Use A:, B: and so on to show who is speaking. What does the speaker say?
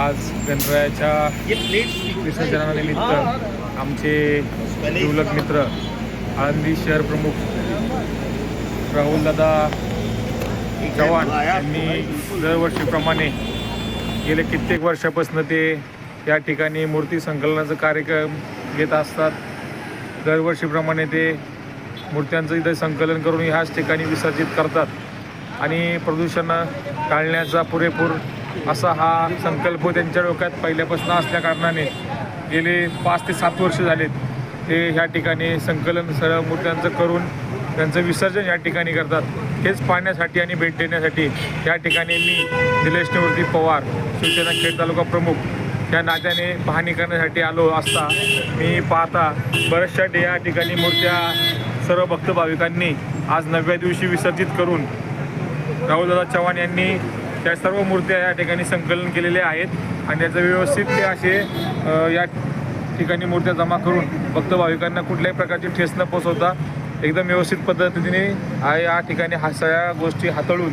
A: आज गणरायाच्या विसर्जनानिमित्त आमचे जिवलग मित्र आळंदी शहर प्रमुख राहुलदादा चव्हाण यांनी दरवर्षीप्रमाणे गेले कित्येक वर्षापासून ते या ठिकाणी मूर्ती संकलनाचा कार्यक्रम घेत असतात. दरवर्षीप्रमाणे ते मूर्त्यांचं इथं संकलन करून ह्याच ठिकाणी विसर्जित करतात. आणि प्रदूषण टाळण्याचा पुरेपूर असा हा संकल्प त्यांच्या डोक्यात पहिल्यापासून असल्या कारणाने गेले पाच ते सात वर्ष झालेत. ते ह्या ठिकाणी संकलन सर्व मूर्त्यांचं करून त्यांचं विसर्जन या ठिकाणी करतात. हेच पाहण्यासाठी आणि भेट देण्यासाठी या ठिकाणी मी निलेश निवृत्ती पवार शिवसेना खेड तालुका प्रमुख या नात्याने पाहणी करण्यासाठी आलो असता मी पाहता बऱ्याचशा या ठिकाणी मूर्त्या सर्व भक्त भाविकांनी आज नवव्या दिवशी विसर्जित करून राहुलदादा चव्हाण यांनी त्या सर्व मूर्त्या या ठिकाणी संकलन केलेल्या आहेत आणि त्याचं व्यवस्थित ते असे या ठिकाणी मूर्त्या जमा करून भक्त भाविकांना कुठल्याही प्रकारची ठेस न पोचवता एकदम व्यवस्थित पद्धतीने या ठिकाणी हा सगळ्या गोष्टी हाताळून